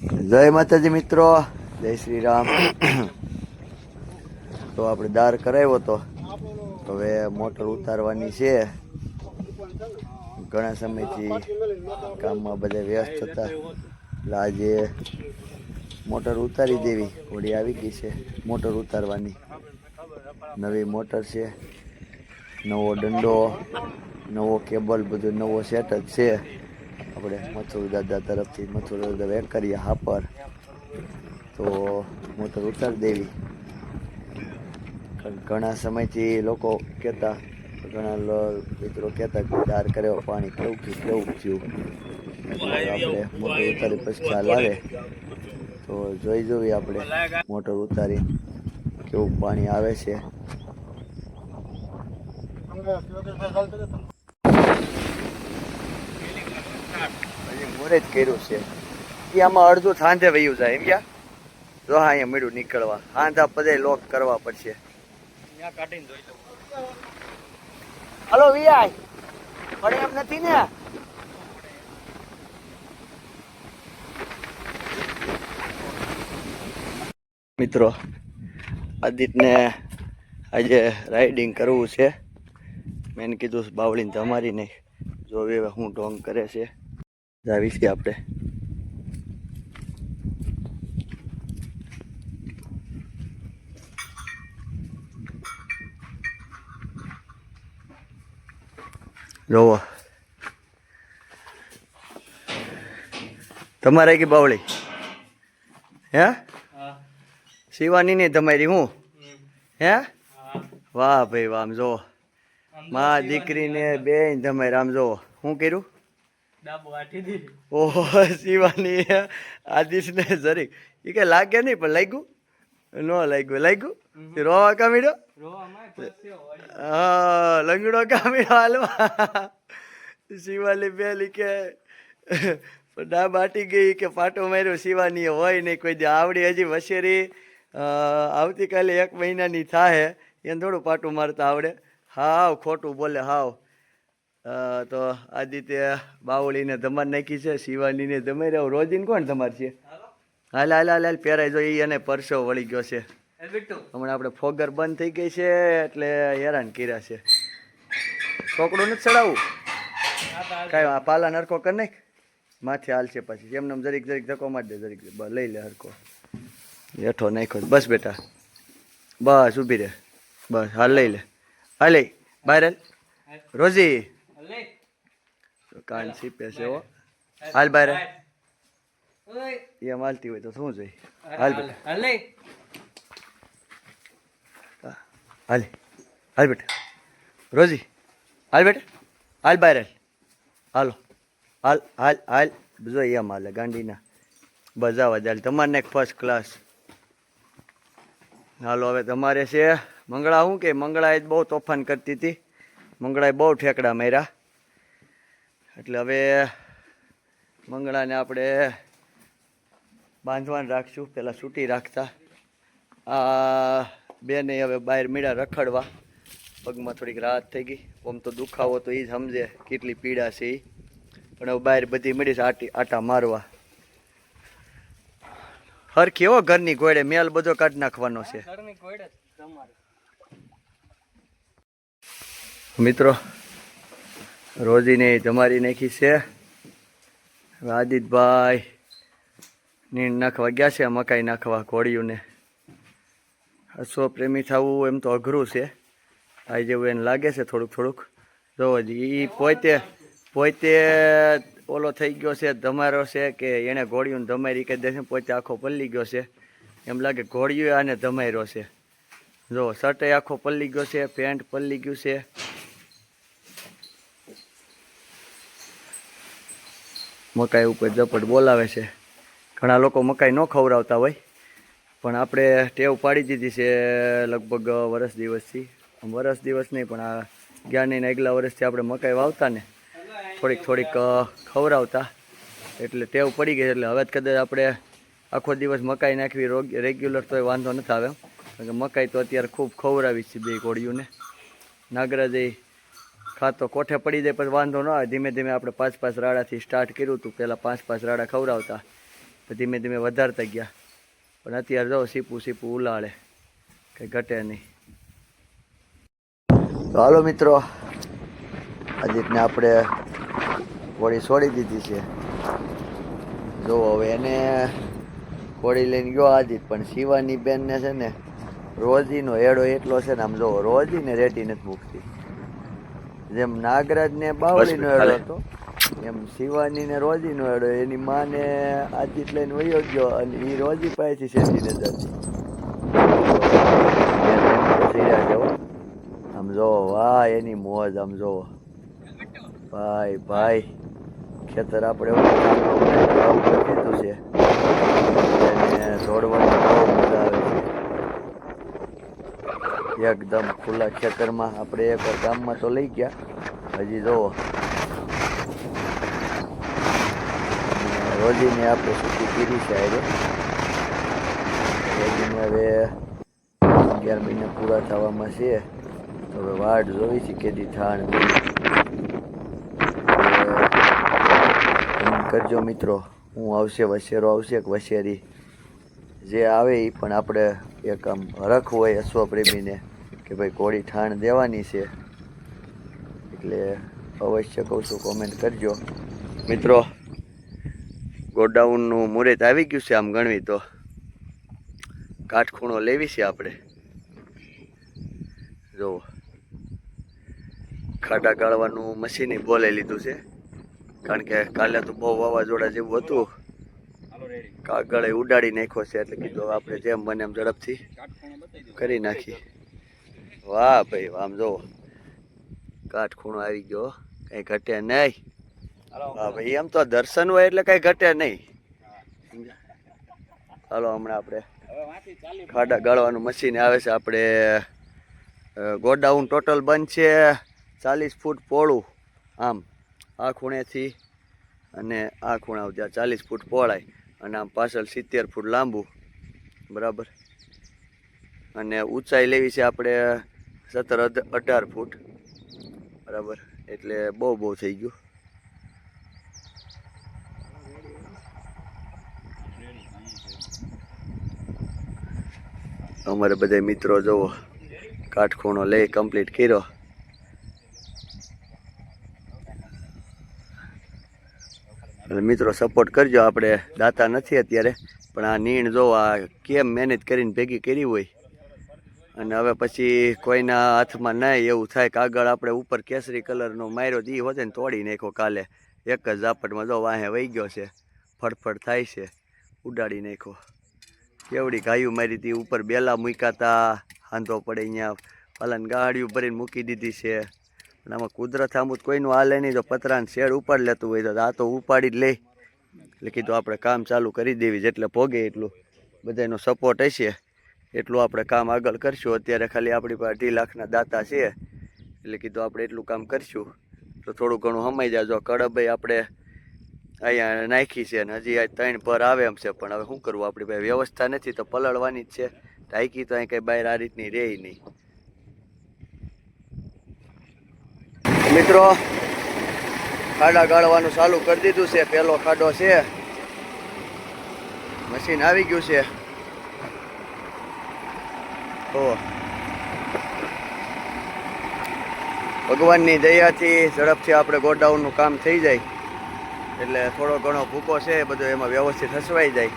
જય માતાજી મિત્રો, જય શ્રી રામ. તો આપણે દાર કરાવ્યો તો હવે મોટર ઉતારવાની છે. ઘણા સમયથી કામમાં બધા વ્યસ્ત હતા. આજે મોટર ઉતારી દેવી. ઘોડી આવી ગઈ છે, મોટર ઉતારવાની. નવી મોટર છે, નવો દંડો નવો કેબલ, બધું નવો સેટ જ છે. આપણે મથુર દાદા તરફથી મથુર દાદા વેકરિયા હાપર, તો મોટર ઉતારી દેવી. ઘણા સમયથી લોકો કહેતા, ઘણા મિત્રો કહેતા કે દાર કર્યો, પાણી કેવું થયું કેવું થયું. આપણે મોટર ઉતારી પછી ખ્યાલ આવે તો જોઈ જોવી આપણે મોટર ઉતારી કેવું પાણી આવે છે હજી મોરે જ કર્યું છે. એ આમાં અડધું સાંજે વયું જાય એમ ક્યાં જો હા અહીંયા મળ્યું નીકળવા. સાંજા પદે લોક કરવા પડશે. Hello Vi. પણ એમ નથી ને? મિત્રો આદિત્યને આજે રાઇડિંગ કરવું છે. મેં કીધું બાવળીને તમારી નહીં. જો હવે હું ઢોંગ કરે છે. જાવી છીએ આપણે. જોવો. તમારે કે બાવળી? હે? શિવાની ને તમારી હું? હે? વાહ ભાઈ વાહ આમ મા દીકરી દીકરીને બેન તમારે આમ જોવો. શું કર્યું? ઓહો શિવાની આદિશને જરીક. એ કઈ લાગે નહીં પણ લાગ્યું? ન લાગ્યું લાગ્યું? રોવા કામીડો? હા લંગડો કામીડો હાલવા. શિવાલી બેલી કે ડા બાટી ગઈ કે પાટો માર્યો શિવાની હોય નહીં. કોઈ આવડી હજી વસેરી. આવતીકાલે એક મહિનાની થાય એને થોડું પાટું મારતા આવડે. હાવ ખોટું બોલે હાવ. તો આદિત્ય બાવળીને ધમાર નાખી છે શિવાનીને ધમાઈ રહ્યો. રોજીન કોણ ધમાર છે? હાલ હાલ હાલ હાલ પહેરાઈ જો એ અને પરસો વળી ગયો છે. હમણાં આપણે ફોગર બંધ થઈ ગઈ છે એટલે હેરાન કર્યા છે. છોકડું નથી ચડાવવું? કાંઈ આ પાલા નરખો કર નાખ. માથે હાલ છે પછી. એમને જરીક જરીક ધક્કો મારી દે જરીક બસ લઈ લે હરકો હેઠો નાખ્યો બસ બેટા. બસ ઊભી રહે. બસ હાલ લઈ લે. હાલ લઈ. બાય હાલ. રોજી. કાન સીપે છે હો. હાલ. હાલ. એમ હાલતી હોય તો શું જોઈ હાલ બેટા. હાલ હાલ. બેટા. રોજી હાલ બેટા. હાલ બહાર હાલ. હાલો હાલ હાલ. જો એમ હાલે ગાંડીના. બજાવા જાય તમારને ફર્સ્ટ ક્લાસ હાલો હવે તમારે છે મંગળા શું કે? મંગળાએ બહુ તોફાન કરતી હતી. મંગળાએ બહુ ઠેકડા માર્યા. એટલે હવે મંગળાને આપણે બાંધવાન રાખશું. પહેલાં સૂટી રાખતા. આ બેને હવે બહાર મીડા રખડવા. પગમાં થોડીક રાહત થઈ ગઈ. આમ તો દુખાવો તો એ જ સમજે કેટલી પીડા છે એ પણ હવે બહાર બધી મીડી છે આટી આટા મારવા. હરખી હો ઘરની ગોળે. મેલ બધો કાઢી નાખવાનો છે. મિત્રો રોજીને તમારી નાખી છે. આદિતભાઈ નીણ નાખવા ગયા છે મકાઈ નાખવા ઘોડિયુંને હસવો પ્રેમી થવું એમ તો અઘરું છે. આ જેવું એને લાગે છે થોડુંક થોડુંક. જોવો એ પોતે પોતે ઓલો થઈ ગયો છે, ધમારો છે કે એણે ઘોડિયું ધમારી કે દે પોતે આખો પલ્લી ગયો છે. એમ લાગે ઘોડિયું આને ધમાર્યો છે. જો શર્ટ આખો પલ્લી ગયો છે, પેન્ટ પલ્લી ગયું છે. મકાઈ ઉપર ઝપટ બોલાવે છે. ઘણા લોકો મકાઈ ન ખવડાવતા હોય. પણ આપણે ટેવ પાડી દીધી છે લગભગ વરસ દિવસથી. વરસ દિવસ નહીં, પણ આ જ્ઞાનીના આગલા વર્ષથી આપણે મકાઈ વાવતા ને થોડીક થોડીક ખવડાવતા. એટલે ટેવ પડી ગઈ એટલે હવે જ કદાચ આપણે આખો દિવસ મકાઈ નાખવી રેગ્યુલર તોય વાંધો નથી આવે કારણ કે મકાઈ તો અત્યારે ખૂબ ખવડાવી છે બે કોળીઓને નાગરાજે ખાતો કોઠે પડી જાય પછી વાંધો ન આવે. ધીમે ધીમે આપણે પાંચ પાંચ રાડાથી સ્ટાર્ટ કર્યું હતું. પહેલાં પાંચ પાંચ રાડા ખવડાવતા. તો ધીમે ધીમે વધારતા ગયા. પણ અત્યારે જો સીપું સીપું ઉલાળે. કંઈ ઘટે નહીં. તો હાલો મિત્રો અજીતને આપણે હોળી છોડી દીધી છે. જો હવે એને હોળી લઈને ગયો આજીત પણ શિવાની બેનને છે ને રોજીનો એડો એટલો છે ને આમ જો રોજીને રેટી નથી મૂકતી. જેમ નાગરાજને બાવળીનો એડો હતો એમ શિવાની ને રોજીનો એડો એની માને આજીત લઈને વયો ગયો અને એ રોજી પાસેથી શેઠીને જતી. આમ જો વાહ એની મોજ આમ જો ભાઈ ભાઈ ખેતર આપણે દીધું છે. અને દોડવાની બહુ મજા આવે છે. એકદમ ખુલ્લા ખેતરમાં આપણે એકવાર ગામમાં તો લઈ ગયા. હજી જોવો રોજીને આપણે સૂકી કીધી છે આજે. રોજીને હવે અગિયાર મહિના પૂરા થવામાં છે. તો હવે વાટ જોઈ છે કેદી થાણ કરજો મિત્રો, હું આવશે, વસેરો આવશે કે વસેરી? જે આવે એ પણ આપણે એક આમ હરખ હોય અશ્વપ્રેમીને કે ભાઈ કોળી ઠાણ દેવાની છે, એટલે અવશ્ય કહું છું કોમેન્ટ કરજો. મિત્રો, ગોડાઉનનું મુહૂર્ત આવી ગયું છે આમ ગણવી તો. કાટખૂણો લેવી છે આપણે. જો, ખાડા ગાળવાનું મશીને બોલે લીધું છે. કારણ કે કાલે તો બહુ વાવાઝોડા જેવું હતું. કાગળે ઉડાડી નાખ્યો છે એટલે કીધું આપણે જેમ બને એમ ઝડપથી કરી નાખીએ. વાહ ભાઈ આમ જો કાટખૂણો આવી ગયો કઈ ઘટે નહીં. હા ભાઈ, એમ તો દર્શન હોય એટલે કઈ ઘટે નહીં. હાલો, હમણાં આપણે ખાડા ગાળવાનું મશીન આવે છે. આપણે ગોડાઉન ટોટલ બંધ છે. ચાલીસ ફૂટ પોળું આમ, આ ખૂણેથી અને આ ખૂણા ત્યાં ચાલીસ ફૂટ પહોળાય. અને આમ પાછળ સિત્તેર ફૂટ લાંબુ. બરાબર? અને ઊંચાઈ લેવી છે આપણે સત્તર અઢ- અઢાર ફૂટ. બરાબર? એટલે બહુ બહુ થઈ ગયું. અમારે બધા મિત્રો જુઓ કાટખૂણો લઈ કમ્પ્લીટ કર્યો. એટલે મિત્રો સપોર્ટ કરજો. આપણે દાતા નથી અત્યારે, પણ આ નીણ જો આ કેમ મહેનત કરીને ભેગી કરી હોય. અને હવે પછી કોઈના હાથમાં નહીં એવું થાય કે આગળ આપણે ઉપર કેસરી કલરનો માર્યો દી હોતે ને તોડી નાખ્યો કાલે. એક જ ઝાપટમાં જો વાહે વહી ગયો છે, ફડફડ થાય છે, ઉડાડી નાખ્યો. કેવડી ગાયું મારી હતી ઉપર બેલા મૂકાતા હાંધો પડે અહીંયા, પલન ગાડીઓ ભરીને મૂકી દીધી છે. અને આમાં કુદરત આમું કોઈનું હાલે નહીં, તો પતરાને શેડ ઉપાડ લેતું હોય તો આ તો ઉપાડી જ લે. એટલે કીધું આપણે કામ ચાલુ કરી દેવી, જેટલે ભોગે એટલું. બધાનો સપોર્ટ હશે. એટલું આપણે કામ આગળ કરશું. અત્યારે ખાલી આપણી પાસે અઢી લાખના દાતા છે. એટલે કીધું આપણે એટલું કામ કરશું. તો થોડું ઘણું સમાઈ જાજો. કડભાઈ આપણે અહીંયા નાખી છે ને હજી આ ત્રણ પર આવે એમ છે, પણ હવે શું કરવું? આપણી પાસે વ્યવસ્થા નથી, તો પલળવાની જ છે. ટાઈકી તો અહીં કંઈ બહાર આ રીતની રહે નહીં. મિત્રો, ખાડા ગાળવાનું ચાલુ કરી દીધું છે. પહેલો ખાડો છે. મશીન આવી ગયું છે. તો ભગવાનની દયાથી ઝડપથી આપણે ગોડાઉનનું કામ થઈ જાય. એટલે થોડો ઘણો ભૂકો છે, બધો એમાં વ્યવસ્થિત હસવાઈ જાય.